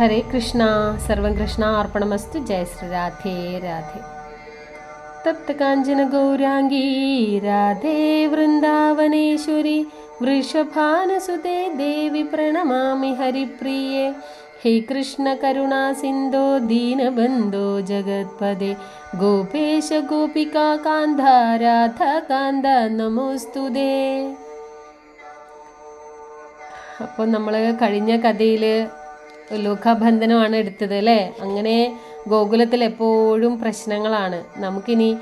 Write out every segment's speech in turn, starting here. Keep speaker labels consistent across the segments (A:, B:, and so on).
A: ഹരേ കൃഷ്ണ സർവം കൃഷ്ണ അർപ്പണമസ്തു ജയ ശ്രീ രാധേ രാധേ തപ്ത കാഞ്ചന ഗൗരാംഗീ രാധേ വൃന്ദാവനേശ്വരി വൃഷഭാനസുതേ ദേവി പ്രണമാമി ഹരിപ്രിയേ ഹേ കൃഷ്ണ കരുണാ സിന്ധോ ദീനബന്ധോ ജഗത്പദേ ഗോപേശ ഗോപികാ കാന്ത രാധ കാന്ത നമോസ്തുതേ അപ്പോൾ നമ്മൾ കഴിഞ്ഞ കഥയിൽ ലോകാബന്ധനമാണ് എടുത്തത് അല്ലേ? അങ്ങനെ ഗോകുലത്തിൽ എപ്പോഴും പ്രശ്നങ്ങളാണ്. നമുക്കിനി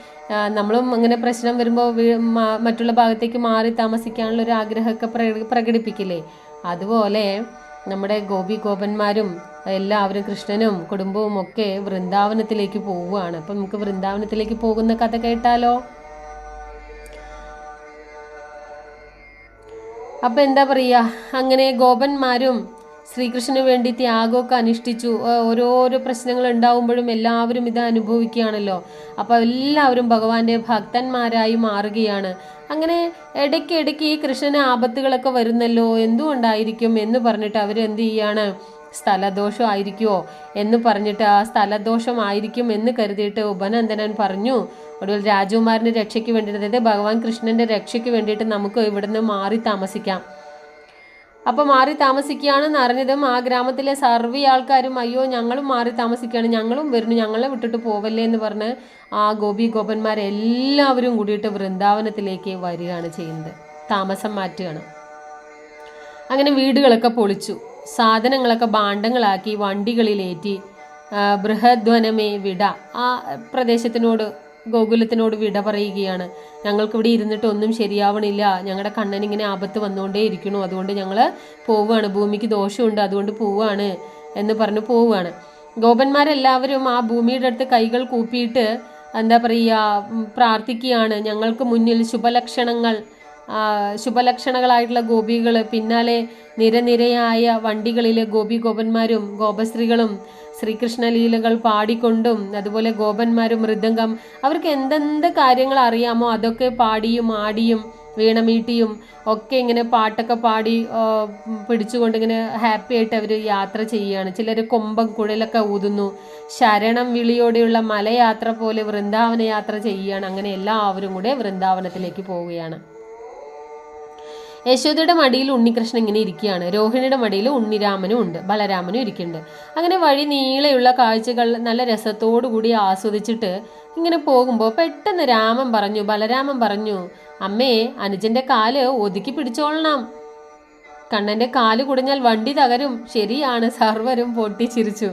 A: നമ്മളും അങ്ങനെ പ്രശ്നം വരുമ്പോൾ മറ്റുള്ള ഭാഗത്തേക്ക് മാറി താമസിക്കാനുള്ള ഒരു ആഗ്രഹമൊക്കെ പ്രക- പ്രകടിപ്പിക്കില്ലേ? അതുപോലെ നമ്മുടെ ഗോപി ഗോപന്മാരും എല്ലാവരും കൃഷ്ണനും കുടുംബവും ഒക്കെ വൃന്ദാവനത്തിലേക്ക് പോവുകയാണ്. അപ്പം നമുക്ക് വൃന്ദാവനത്തിലേക്ക് പോകുന്ന കഥ കേട്ടാലോ? അപ്പം എന്താ പറയുക അങ്ങനെ ഗോപന്മാരും ശ്രീകൃഷ്ണന് വേണ്ടി ത്യാഗമൊക്കെ അനുഷ്ഠിച്ചു. ഓരോരോ പ്രശ്നങ്ങൾ ഉണ്ടാവുമ്പോഴും എല്ലാവരും ഇത് അനുഭവിക്കുകയാണല്ലോ. അപ്പോൾ എല്ലാവരും ഭഗവാന്റെ ഭക്തന്മാരായി മാറുകയാണ്. അങ്ങനെ ഇടയ്ക്ക് ഇടയ്ക്ക് ഈ കൃഷ്ണന് ആപത്തുകളൊക്കെ വരുന്നല്ലോ. എന്തുകൊണ്ടായിരിക്കും എന്ന് പറഞ്ഞിട്ട് അവർ എന്ത് ചെയ്യാണ്? സ്ഥലദോഷം ആയിരിക്കുമോ എന്ന് പറഞ്ഞിട്ട് ആ സ്ഥലദോഷം ആയിരിക്കും എന്ന് കരുതിയിട്ട് ഉപനന്ദനൻ പറഞ്ഞു. ഒടുവിൽ രാജകുമാരന്റെ രക്ഷയ്ക്ക് വേണ്ടിയിട്ട് അതായത് ഭഗവാൻ കൃഷ്ണന്റെ രക്ഷയ്ക്ക് വേണ്ടിയിട്ട് നമുക്ക് ഇവിടുന്ന് മാറി താമസിക്കാം. അപ്പോൾ മാറി താമസിക്കുകയാണെന്ന് അറിഞ്ഞതും ആ ഗ്രാമത്തിലെ സർവ ആൾക്കാരും അയ്യോ ഞങ്ങളും മാറി താമസിക്കുകയാണ്. ഞങ്ങളും വരുന്നു. ഞങ്ങളെ വിട്ടിട്ട് പോവല്ലേ? എന്ന് പറഞ്ഞ് ആ ഗോപി ഗോപന്മാരെല്ലാവരും കൂടിയിട്ട് വൃന്ദാവനത്തിലേക്ക് വരികയാണ് ചെയ്യുന്നത്. താമസം മാറ്റുകയാണ്. അങ്ങനെ വീടുകളൊക്കെ പൊളിച്ചു. സാധനങ്ങളൊക്കെ ഭാണ്ഡങ്ങളാക്കി വണ്ടികളിലേറ്റി ബൃഹധ്വനമേ വിട. ആ പ്രദേശത്തിനോട് ഗോകുലത്തിനോട് വിട പറയുകയാണ്. ഞങ്ങൾക്കിവിടെ ഇരുന്നിട്ട് ഒന്നും ശരിയാവണില്ല. ഞങ്ങളുടെ കണ്ണൻ ഇങ്ങനെ ആപത്ത് വന്നുകൊണ്ടേ ഇരിക്കണു. അതുകൊണ്ട് ഞങ്ങൾ പോവുകയാണ് ഭൂമിക്ക് ദോഷമുണ്ട്. അതുകൊണ്ട് പോവുകയാണ് എന്ന് പറഞ്ഞ് പോവുകയാണ് ഗോപന്മാരെല്ലാവരും ആ ഭൂമിയുടെ അടുത്ത് കൈകൾ കൂപ്പിയിട്ട് എന്താ പറയുക പ്രാർത്ഥിക്കുകയാണ്. ഞങ്ങൾക്ക് മുന്നിൽ ശുഭലക്ഷണങ്ങൾ ശുഭലക്ഷണങ്ങളായിട്ടുള്ള ഗോപികൾ പിന്നാലെ നിരനിരയായ വണ്ടികളിലെ ഗോപി ഗോപന്മാരും ഗോപസ്ത്രീകളും ശ്രീകൃഷ്ണലീലകൾ പാടിക്കൊണ്ടും അതുപോലെ ഗോപന്മാരും മൃദംഗം അവർക്ക് എന്തെന്ത് കാര്യങ്ങൾ അറിയാമോ അതൊക്കെ പാടിയും ആടിയും വീണമീട്ടിയും ഒക്കെ ഇങ്ങനെ പാട്ടൊക്കെ പാടി പിടിച്ചുകൊണ്ട് ഇങ്ങനെ ഹാപ്പി ആയിട്ട് അവർ യാത്ര ചെയ്യുകയാണ്. ചിലർ കൊമ്പം കുഴലൊക്കെ ഊതുന്നു. ശരണം വിളിയോടെയുള്ള മലയാത്ര പോലെ വൃന്ദാവന യാത്ര ചെയ്യുകയാണ്. അങ്ങനെ എല്ലാവരും കൂടെ വൃന്ദാവനത്തിലേക്ക് പോവുകയാണ്. യശോദയുടെ മടിയിൽ ഉണ്ണികൃഷ്ണൻ ഇങ്ങനെ ഇരിക്കുകയാണ്. രോഹിണിയുടെ മടിയിൽ ഉണ്ണിരാമനും ഉണ്ട്. ബലരാമനും ഇരിക്കുന്നുണ്ട്. അങ്ങനെ വഴി നീളെയുള്ള കാഴ്ചകൾ നല്ല രസത്തോടു കൂടി ആസ്വദിച്ചിട്ട് ഇങ്ങനെ പോകുമ്പോൾ പെട്ടെന്ന് രാമൻ പറഞ്ഞു ബലരാമൻ പറഞ്ഞു അമ്മേ അനുജന്റെ കാൽ ഒതുക്കി പിടിച്ചോളണം. കണ്ണന്റെ കാൽ കുടഞ്ഞാൽ വണ്ടി തകരും. ശരിയാണ് സർവരും പൊട്ടിച്ചിരിച്ചു.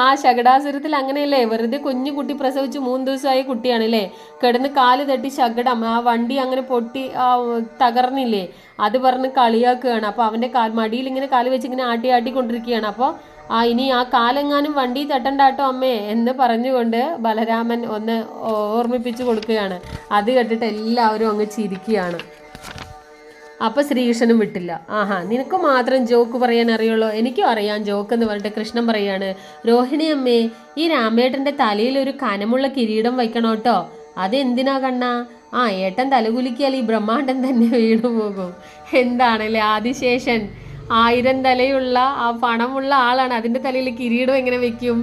A: ആ ശകടാസുരത്തിൽ അങ്ങനെയല്ലേ? വെറുതെ കുഞ്ഞു കുട്ടി പ്രസവിച്ച് മൂന്ന് ദിവസമായ കുട്ടിയാണല്ലേ? കിടന്ന് കാൽ തട്ടി ശകടം ആ വണ്ടി അങ്ങനെ പൊട്ടി തകർന്നില്ലേ? അത് പറഞ്ഞ് കളിയാക്കുകയാണ്. അപ്പോൾ അവന്റെ കാൽ മടിയിൽ ഇങ്ങനെ കാൽ വെച്ച് ഇങ്ങനെ ആട്ടി ആട്ടിക്കൊണ്ടിരിക്കുകയാണ് അപ്പോൾ ആ ഇനി ആ കാലെങ്ങാനും വണ്ടി തട്ടണ്ടാട്ടോ അമ്മേ എന്ന് പറഞ്ഞുകൊണ്ട് ബലരാമൻ ഒന്ന് ഓർമ്മിപ്പിച്ചു കൊടുക്കുകയാണ്. അത് കേട്ടിട്ട് എല്ലാവരും അങ്ങ് ചിരിക്കുകയാണ്. അപ്പൊ ശ്രീകൃഷ്ണനും വിട്ടില്ല. ആഹാ നിനക്ക് മാത്രം ജോക്ക് പറയാൻ അറിയുള്ളൂ? എനിക്കും അറിയാം ജോക്ക് എന്ന് പറഞ്ഞിട്ട് കൃഷ്ണൻ പറയാണ് രോഹിണി അമ്മേ ഈ രാമേട്ടന്റെ തലയിൽ ഒരു കനമുള്ള കിരീടം വയ്ക്കണം കേട്ടോ. അതെന്തിനാ കണ്ണാ? ആ ഏട്ടൻ തലകുലിക്കിയാൽ ഈ ബ്രഹ്മാണ്ടം തന്നെ വീണു പോകും. എന്താണല്ലേ ആദിശേഷൻ? ആയിരം തലയുള്ള ആ പണമുള്ള ആളാണ്. അതിന്റെ തലയിൽ കിരീടം എങ്ങനെ വെക്കും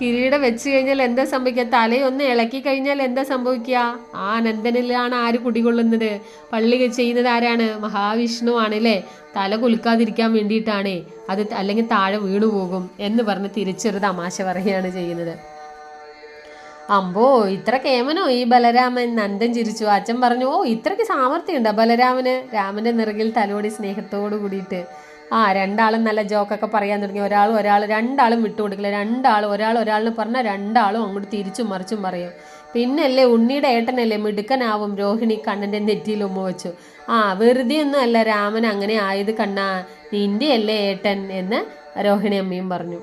A: കിരീടം വെച്ച് കഴിഞ്ഞാൽ എന്താ സംഭവിക്കുക? തലയൊന്ന് ഇളക്കി കഴിഞ്ഞാൽ എന്താ സംഭവിക്കുക? ആ അനന്തനിലാണ് ആര് കുടികൊള്ളുന്നത്? പള്ളി ചെയ്യുന്നത് ആരാണ്? മഹാവിഷ്ണു ആണല്ലേ? തല കുലുക്കാതിരിക്കാൻ വേണ്ടിയിട്ടാണേ. അത് അല്ലെങ്കിൽ താഴെ വീണു പോകും എന്ന് പറഞ്ഞ് തിരിച്ചൊരു തമാശ പറയുകയാണ് ചെയ്യുന്നത്. അമ്പോ ഇത്ര കേമനോ ഈ ബലരാമൻ? നന്ദൻ ചിരിച്ചു. അച്ഛൻ പറഞ്ഞു ഓ ഇത്രയ്ക്ക് സാമർഥ്യമുണ്ടോ ബലരാമന്? രാമന്റെ നിറകിൽ തലോടി സ്നേഹത്തോട് കൂടിയിട്ട്. ആ രണ്ടാളും നല്ല ജോക്കൊക്കെ പറയാൻ തുടങ്ങി. ഒരാൾ ഒരാൾ രണ്ടാളും വിട്ടുകൊടുക്കില്ല. രണ്ടാൾ ഒരാൾ ഒരാളിന് പറഞ്ഞാൽ രണ്ടാളും അങ്ങോട്ട് തിരിച്ചും മറിച്ചും പറയും. പിന്നല്ലേ ഉണ്ണിയുടെ ഏട്ടനല്ലേ മിടുക്കനാവും രോഹിണി കണ്ണന്റെ നെറ്റിയിൽ ഉമ്മ വെച്ചു. ആ വെറുതെ ഒന്നും അല്ല രാമൻ അങ്ങനെ ആയത് കണ്ണാ നിന്റെ അല്ലേ ഏട്ടൻ എന്ന് രോഹിണി അമ്മയും പറഞ്ഞു.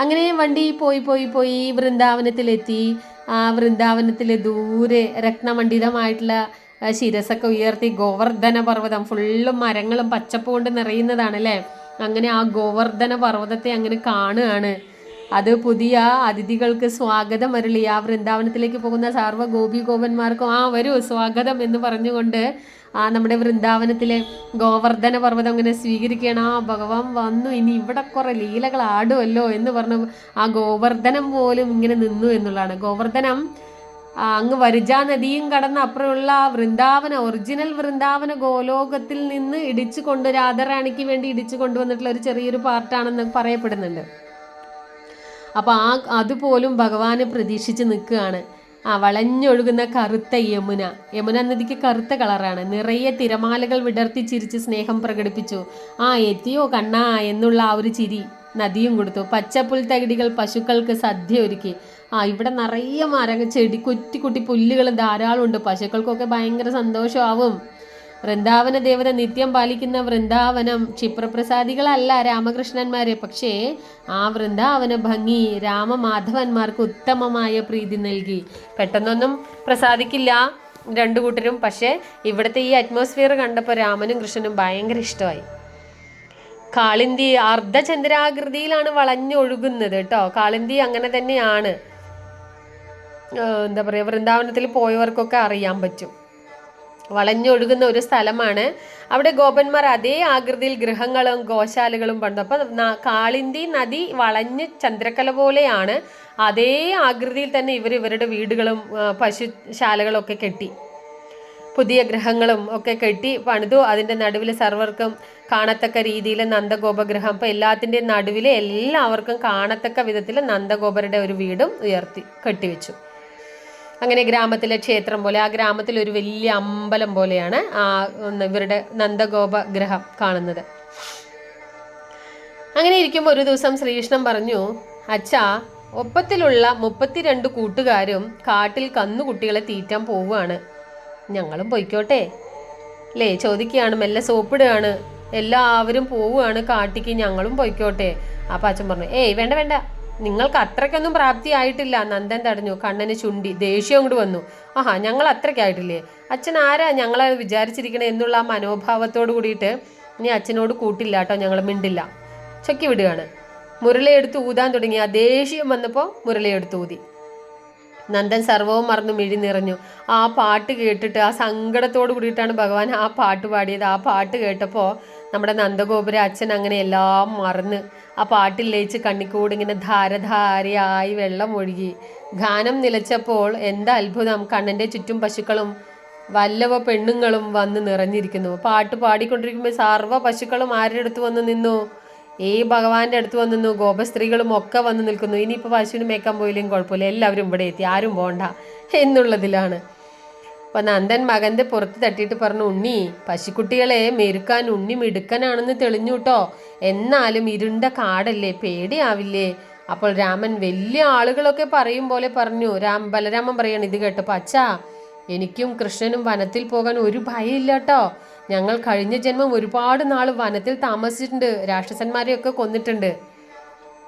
A: അങ്ങനെ വണ്ടി പോയി പോയി പോയി വൃന്ദാവനത്തിലെത്തി. ആ വൃന്ദാവനത്തിലെ ദൂരെ രത്നമണ്ഡിതമായിട്ടുള്ള ശിരസൊക്കെ ഉയർത്തി ഗോവർദ്ധന പർവതം. ഫുള്ളും മരങ്ങളും പച്ചപ്പ് കൊണ്ട് നിറയുന്നതാണ് അല്ലേ അങ്ങനെ ആ ഗോവർദ്ധന പർവതത്തെ അങ്ങനെ കാണുകയാണ്. അത് പുതിയ അതിഥികൾക്ക് സ്വാഗതം അരുളി. ആ വൃന്ദാവനത്തിലേക്ക് പോകുന്ന സർവ ഗോപി ഗോപന്മാർക്കും ആ വരൂ സ്വാഗതം എന്ന് പറഞ്ഞുകൊണ്ട് ആ നമ്മുടെ വൃന്ദാവനത്തിലെ ഗോവർദ്ധന പർവതം അങ്ങനെ സ്വീകരിക്കുകയാണ്. ആ ഭഗവാൻ വന്നു. ഇനി ഇവിടെ കുറേ ലീലകൾ ആടുമല്ലോ എന്ന് പറഞ്ഞു ആ ഗോവർദ്ധനം പോലും ഇങ്ങനെ നിന്നു എന്നുള്ളതാണ്. ഗോവർദ്ധനം അങ്ങ് വരിജാ നദിയും കടന്ന് അപ്പുറമുള്ള ആ വൃന്ദാവന ഒറിജിനൽ വൃന്ദാവന ഗോലോകത്തിൽ നിന്ന് ഇടിച്ചു കൊണ്ട് രാധാറാണിക്ക് വേണ്ടി ഇടിച്ചു കൊണ്ടുവന്നിട്ടുള്ള ഒരു ചെറിയൊരു പാർട്ടാണെന്ന് പറയപ്പെടുന്നുണ്ട്. അപ്പോൾ ആ അതുപോലും ഭഗവാന് പ്രതീക്ഷിച്ച് നിൽക്കുകയാണ്. ആ വളഞ്ഞൊഴുകുന്ന കറുത്ത യമുന. യമുന നദിക്ക് കറുത്ത കളറാണ്. നിറയെ തിരമാലകൾ വിടർത്തി ചിരിച്ച് സ്നേഹം പ്രകടിപ്പിച്ചു. ആ എത്തിയോ കണ്ണാ എന്നുള്ള ആ ഒരു ചിരി. നദിയും കൊടുത്തു. പച്ചപ്പുൽ തകിടികൾ പശുക്കൾക്ക് സദ്യ ഒരുക്കി. ആ ഇവിടെ നിറയെ മരങ്ങൾ ചെടി കുറ്റി കുട്ടി പുല്ലുകൾ ധാരാളം ഉണ്ട്. പശുക്കൾക്കൊക്കെ ഭയങ്കര സന്തോഷമാവും. വൃന്ദാവന ദേവത നിത്യം പാലിക്കുന്ന വൃന്ദാവനം ക്ഷിപ്രപ്രസാദികളല്ല രാമകൃഷ്ണന്മാരെ. പക്ഷേ ആ വൃന്ദാവന ഭംഗി രാമമാധവന്മാർക്ക് ഉത്തമമായ പ്രീതി നൽകി. പെട്ടെന്നൊന്നും പ്രസാദിക്കില്ല രണ്ടു കൂട്ടരും. പക്ഷേ ഇവിടുത്തെ ഈ അറ്റ്മോസ്ഫിയർ കണ്ടപ്പോൾ രാമനും കൃഷ്ണനും ഭയങ്കര ഇഷ്ടമായി. കാളിന്തി അർദ്ധചന്ദ്രാകൃതിയിലാണ് വളഞ്ഞൊഴുകുന്നത് കേട്ടോ. കാളിന്തി അങ്ങനെ തന്നെയാണ്. എന്താ പറയുക വൃന്ദാവനത്തിൽ പോയവർക്കൊക്കെ അറിയാൻ പറ്റും. വളഞ്ഞൊഴുകുന്ന ഒരു സ്ഥലമാണ്. അവിടെ ഗോപന്മാർ അതേ ആകൃതിയിൽ ഗൃഹങ്ങളും ഗോശാലകളും പണിതു. അപ്പം കാളിന്തി നദി വളഞ്ഞ് ചന്ദ്രക്കല പോലെയാണ്. അതേ ആകൃതിയിൽ തന്നെ ഇവർ ഇവരുടെ വീടുകളും ആ, പശുശാലകളും ഒക്കെ കെട്ടി. പുതിയ ഗ്രഹങ്ങളും ഒക്കെ കെട്ടി പണിതു. അതിന്റെ നടുവിൽ സർവർക്കും കാണത്തക്ക രീതിയിൽ നന്ദഗോപഗ്രഹം. അപ്പോൾ എല്ലാത്തിന്റെയും നടുവിൽ എല്ലാവർക്കും കാണത്തക്ക വിധത്തിൽ നന്ദഗോപരുടെ ഒരു വീടും ഉയർത്തി കെട്ടിവെച്ചു. അങ്ങനെ ഗ്രാമത്തിലെ ക്ഷേത്രം പോലെ ആ ഗ്രാമത്തിൽ ഒരു വലിയ അമ്പലം പോലെയാണ് ആ ഇവരുടെ നന്ദഗോപഗ്രഹം കാണുന്നത്. അങ്ങനെ ഇരിക്കുമ്പോൾ ഒരു ദിവസം ശ്രീകൃഷ്ണൻ പറഞ്ഞു അച്ഛാ ഒപ്പത്തിലുള്ള മുപ്പത്തിരണ്ട് കൂട്ടുകാരും കാട്ടിൽ കന്നുകുട്ടികളെ തീറ്റാൻ പോവുകയാണ്. ഞങ്ങളും പൊയ്ക്കോട്ടെ. ലേ ചോദിക്കുകയാണ് മെല്ലെ സോപ്പിടുകയാണ്. എല്ലാവരും പോവുകയാണ് കാട്ടിക്ക് ഞങ്ങളും പൊയ്ക്കോട്ടെ. അപ്പം അച്ഛൻ പറഞ്ഞു ഏയ് വേണ്ട വേണ്ട. നിങ്ങൾക്ക് അത്രയ്ക്കൊന്നും പ്രാപ്തി ആയിട്ടില്ല. നന്ദൻ തടഞ്ഞു. കണ്ണന് ചുണ്ടി ദേഷ്യം കൊണ്ട് വന്നു. ആഹാ ഞങ്ങൾ അത്രയ്ക്കായിട്ടില്ലേ അച്ഛൻ ആരാ ഞങ്ങളെ വിചാരിച്ചിരിക്കണേ എന്നുള്ള ആ മനോഭാവത്തോട് കൂടിയിട്ട് ഇനി അച്ഛനോട് കൂട്ടില്ല കേട്ടോ ഞങ്ങൾ മിണ്ടില്ല. ചൊക്കി വിടുകയാണ്. മുരളിയെടുത്ത് ഊതാൻ തുടങ്ങി. ആ ദേഷ്യം വന്നപ്പോൾ മുരളിയെടുത്ത് ഊതി. നന്ദൻ സർവവും മറന്നു മിഴി നിറഞ്ഞു. ആ പാട്ട് കേട്ടിട്ട് ആ സങ്കടത്തോട് കൂടിയിട്ടാണ് ഭഗവാൻ ആ പാട്ട് പാടിയത്. ആ പാട്ട് കേട്ടപ്പോൾ നമ്മുടെ നന്ദഗോപുര അച്ഛൻ അങ്ങനെ എല്ലാം മറന്ന് ആ പാട്ടിൽ ലയിച്ച് കണ്ണിക്കൂടി ഇങ്ങനെ ധാരധാരയായി വെള്ളം ഒഴുകി. ഗാനം നിലച്ചപ്പോൾ എന്താ അത്ഭുതം. കണ്ണന്റെ ചുറ്റും പശുക്കളും വല്ലവ പെണ്ണുങ്ങളും വന്ന് നിറഞ്ഞിരിക്കുന്നു. പാട്ട് പാടിക്കൊണ്ടിരിക്കുമ്പോൾ സർവ പശുക്കളും ആരുടെ അടുത്ത് വന്ന് നിന്നു? ഈ ഭഗവാന്റെ അടുത്ത് വന്നു ഗോപസ്ത്രീകളും ഒക്കെ വന്ന് നിൽക്കുന്നു. ഇനിയിപ്പോൾ പശുവിന് മേക്കാൻ പോയില്ലെങ്കിൽ കുഴപ്പമില്ല. എല്ലാവരും ഇവിടെ എത്തി. ആരും പോണ്ട എന്നുള്ളതിലാണ്. അപ്പൊ നന്ദൻ മകന്റെ പുറത്ത് തട്ടിയിട്ട് പറഞ്ഞു ഉണ്ണി പശുക്കുട്ടികളെ മെരുക്കാൻ ഉണ്ണി മിടുക്കനാണെന്ന് തെളിഞ്ഞു കേട്ടോ. എന്നാലും ഇരുണ്ട കാടല്ലേ പേടിയാവില്ലേ? അപ്പോൾ രാമൻ വലിയ ആളുകളൊക്കെ പറയും പോലെ പറഞ്ഞു. രാം ബലരാമൻ പറയാണ് ഇത് കേട്ടപ്പോൾ അച്ഛാ എനിക്കും കൃഷ്ണനും വനത്തിൽ പോകാൻ ഒരു ഭയമില്ല കേട്ടോ. ഞങ്ങൾ കഴിഞ്ഞ ജന്മം ഒരുപാട് നാൾ വനത്തിൽ താമസിച്ചിട്ടുണ്ട്. രാക്ഷസന്മാരെയൊക്കെ കൊന്നിട്ടുണ്ട്.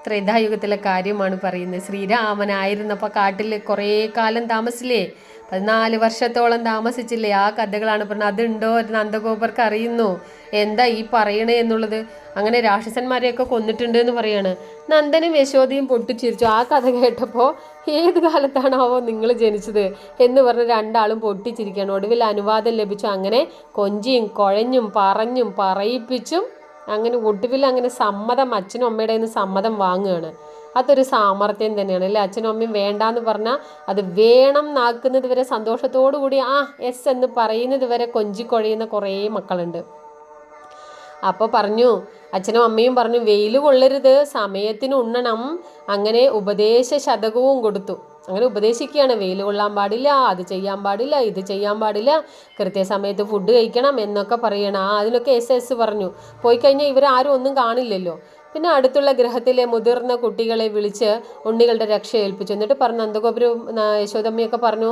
A: ത്രേതായുഗത്തിലെ കാര്യമാണ് പറയുന്നത്. ശ്രീരാമനായിരുന്നപ്പോൾ കാട്ടിൽ കുറേ കാലം താമസിച്ചില്ലേ? പതിനാല് വർഷത്തോളം താമസിച്ചില്ലേ? ആ കഥകളാണ് പറഞ്ഞത്. അതുണ്ടോ നന്ദഗോപർക്ക് അറിയുന്നു. എന്താ ഈ പറയണേ എന്നുള്ളത്? അങ്ങനെ രാക്ഷസന്മാരെയൊക്കെ കൊന്നിട്ടുണ്ട് എന്ന് പറയാണ്. നന്ദനും യശോദയും പൊട്ടിച്ചിരിച്ചു. ആ കഥ കേട്ടപ്പോൾ ഏത് കാലത്താണാവോ നിങ്ങൾ ജനിച്ചത് എന്ന് പറഞ്ഞ് രണ്ടാളും പൊട്ടിച്ചിരിക്കുകയാണ്. ഒടുവിൽ അനുവാദം ലഭിച്ചു. അങ്ങനെ കൊഞ്ചിയും കുഴഞ്ഞും പറഞ്ഞും പറയിപ്പിച്ചും അങ്ങനെ ഒടുവിൽ അങ്ങനെ സമ്മതം അച്ഛനും അമ്മയുടെ നിന്ന് സമ്മതം വാങ്ങുകയാണ്. അതൊരു സാമർത്ഥ്യം തന്നെയാണ്. അല്ലേ? അച്ഛനും അമ്മയും വേണ്ടാന്ന് പറഞ്ഞാൽ അത് വേണം നാക്കുന്നത് വരെ സന്തോഷത്തോടു കൂടി ആ എസ് എന്ന് പറയുന്നത് വരെ കൊഞ്ചിക്കൊഴയുന്ന കുറേ മക്കളുണ്ട്. അപ്പോൾ പറഞ്ഞു അച്ഛനും അമ്മയും പറഞ്ഞു വെയിൽ കൊള്ളരുത് സമയത്തിന് ഉണ്ണണം. അങ്ങനെ ഉപദേശ ശതകവും കൊടുത്തു. അങ്ങനെ ഉപദേശിക്കുകയാണ്. വെയിൽ കൊള്ളാൻ പാടില്ല അത് ചെയ്യാൻ പാടില്ല ഇത് ചെയ്യാൻ പാടില്ല കൃത്യസമയത്ത് ഫുഡ് കഴിക്കണം എന്നൊക്കെ പറയണം. ആ അതിനൊക്കെ എസ് എസ് പറഞ്ഞു. പോയി കഴിഞ്ഞാൽ ഇവരാരും ഒന്നും കാണില്ലല്ലോ. പിന്നെ അടുത്തുള്ള ഗ്രഹത്തിലെ മുതിർന്ന കുട്ടികളെ വിളിച്ച് ഉണ്ണികളുടെ രക്ഷ ഏൽപ്പിച്ചു. എന്നിട്ട് പറഞ്ഞു നന്ദഗോപുരം യശോദമ്മയൊക്കെ പറഞ്ഞു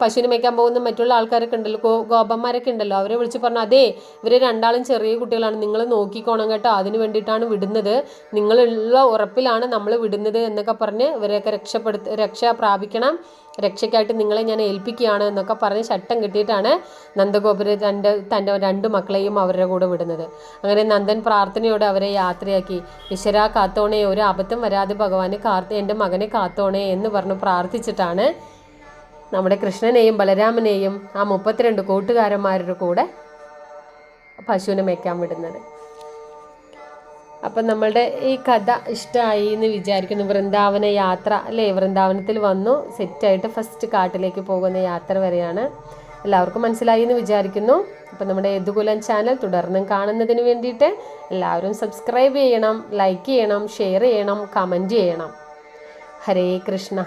A: പശുവിനെ മേക്കാൻ പോകുന്ന മറ്റുള്ള ആൾക്കാരൊക്കെ ഉണ്ടല്ലോ ഗോ ഗോപന്മാരൊക്കെ ഉണ്ടല്ലോ. അവരെ വിളിച്ച് പറഞ്ഞു അതേ ഇവർ രണ്ടാളും ചെറിയ കുട്ടികളാണ്. നിങ്ങൾ നോക്കിക്കോണം കേട്ടോ. അതിന് വേണ്ടിയിട്ടാണ് വിടുന്നത്. നിങ്ങളുള്ള ഉറപ്പിലാണ് നമ്മൾ വിടുന്നത് എന്നൊക്കെ പറഞ്ഞ് ഇവരെയൊക്കെ രക്ഷപ്പെടുത്ത രക്ഷ പ്രാപിക്കണം. രക്ഷയ്ക്കായിട്ട് നിങ്ങളെ ഞാൻ ഏൽപ്പിക്കുകയാണ് എന്നൊക്കെ പറഞ്ഞ് ചട്ടം കിട്ടിയിട്ടാണ് നന്ദഗോപുര രണ്ട് തന്റെ രണ്ട് മക്കളെയും അവരുടെ കൂടെ വിടുന്നത്. അങ്ങനെ നന്ദൻ പ്രാർത്ഥനയോടെ അവരെ യാത്രയാക്കി ഈശ്വര കാത്തോണേ ഒരു അബദ്ധം വരാതെ ഭഗവാന് കാത്ത് എന്റെ മകനെ കാത്തോണേ എന്ന് പറഞ്ഞ് പ്രാർത്ഥിച്ചിട്ടാണ് നമ്മുടെ കൃഷ്ണനെയും ബലരാമനെയും ആ മുപ്പത്തിരണ്ട് കൂട്ടുകാരന്മാരുടെ കൂടെ പശുവിനെ മേക്കാൻ വിടുന്നത്. അപ്പം നമ്മളുടെ ഈ കഥ ഇഷ്ടമായി എന്ന് വിചാരിക്കുന്നു. വൃന്ദാവന യാത്ര അല്ലേ? വൃന്ദാവനത്തിൽ വന്നു സെറ്റായിട്ട് ഫസ്റ്റ് കാട്ടിലേക്ക് പോകുന്ന യാത്ര വരെയാണ്. എല്ലാവർക്കും മനസ്സിലായി എന്ന് വിചാരിക്കുന്നു. അപ്പം നമ്മുടെ യദുകുലൻ ചാനൽ തുടർന്നും കാണുന്നതിന് വേണ്ടിയിട്ട് എല്ലാവരും സബ്സ്ക്രൈബ് ചെയ്യണം ലൈക്ക് ചെയ്യണം ഷെയർ ചെയ്യണം കമന്റ് ചെയ്യണം. ഹരേ കൃഷ്ണ.